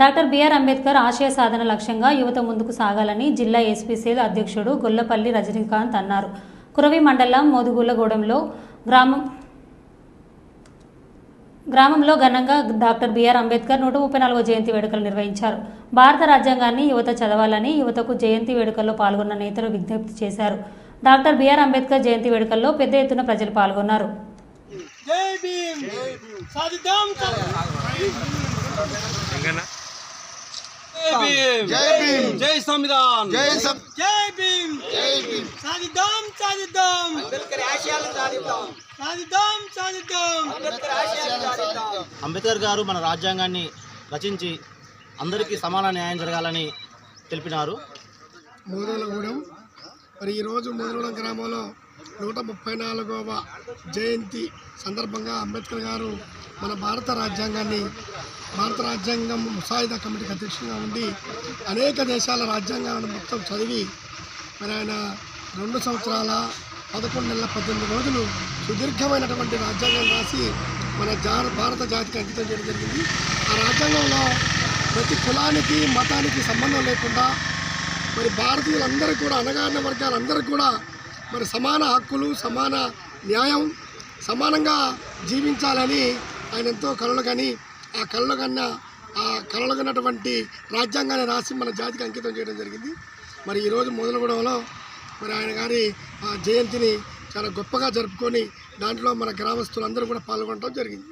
Doctor BR Ambedkar ఆశయ సాధన లక్ష్యంగా యువత ముందుకు సాగాలని జిల్లా ఎస్పీసీఎల్ అధ్యక్షుడు గొల్లపల్లి రజనీకాంత్ అన్నారు. కురవి మండలం మోదుగులగూడెంలో గ్రామం గ్రామంలో ఘనంగా డాక్టర్ బిఆర్ అంబేద్కర్ నూట ముప్పై నాలుగో జయంతి వేడుకలు నిర్వహించారు. భారత రాజ్యాంగాన్ని యువత చదవాలని యువతకు జయంతి వేడుకల్లో పాల్గొన్న నేతలు విజ్ఞప్తి చేశారు. డాక్టర్ బిఆర్ అంబేద్కర్ జయంతి వేడుకల్లో పెద్ద ఎత్తున ప్రజలు పాల్గొన్నారు. జై భీమ్! సాధిద్దాం జై భీమ్ జై భీమ్. జై సంవిధాన్. జై సం జై భీమ్. జై భీమ్. సాధిద్దాం సాధిద్దాం. సాధిద్దాం. సాధిద్దాం అంబేద్కర్ గారు మన రాజ్యాంగాన్ని రచించి అందరికీ సమాన న్యాయం జరగాలని తెలిపినారు. మూదలగూడెం మరి ఈరోజు మూదలగూడెం గ్రామంలో నూట ముప్పై నాలుగవ జయంతి సందర్భంగా అంబేద్కర్ గారు మన భారత రాజ్యాంగాన్ని భారత రాజ్యాంగం ముసాయిదా కమిటీకి అధ్యక్షుడిగా ఉండి అనేక దేశాల రాజ్యాంగాలను మొత్తం చదివి మరి ఆయన రెండు సంవత్సరాల పదకొండు నెలల పద్దెనిమిది రోజులు సుదీర్ఘమైనటువంటి రాజ్యాంగం రాసి మన జా భారత జాతికి అంకితం చేయడం జరిగింది. ఆ రాజ్యాంగంలో ప్రతి కులానికి మతానికి సంబంధం లేకుండా మరి భారతీయులందరూ కూడా అనగారిన వర్గాలందరూ కూడా మరి సమాన హక్కులు సమాన న్యాయం సమానంగా జీవించాలని ఆయన ఎంతో కలలు కానీ ఆ కళలు కన్నా ఆ కళలు కన్నటువంటి రాజ్యాంగాన్ని రాసి మన జాతికి అంకితం చేయడం జరిగింది. మరి ఈరోజు మొదలుగూడెంలో మరి ఆయన గారి ఆ జయంతిని చాలా గొప్పగా జరుపుకొని దాంట్లో మన గ్రామస్తులందరూ కూడా పాల్గొనడం జరిగింది.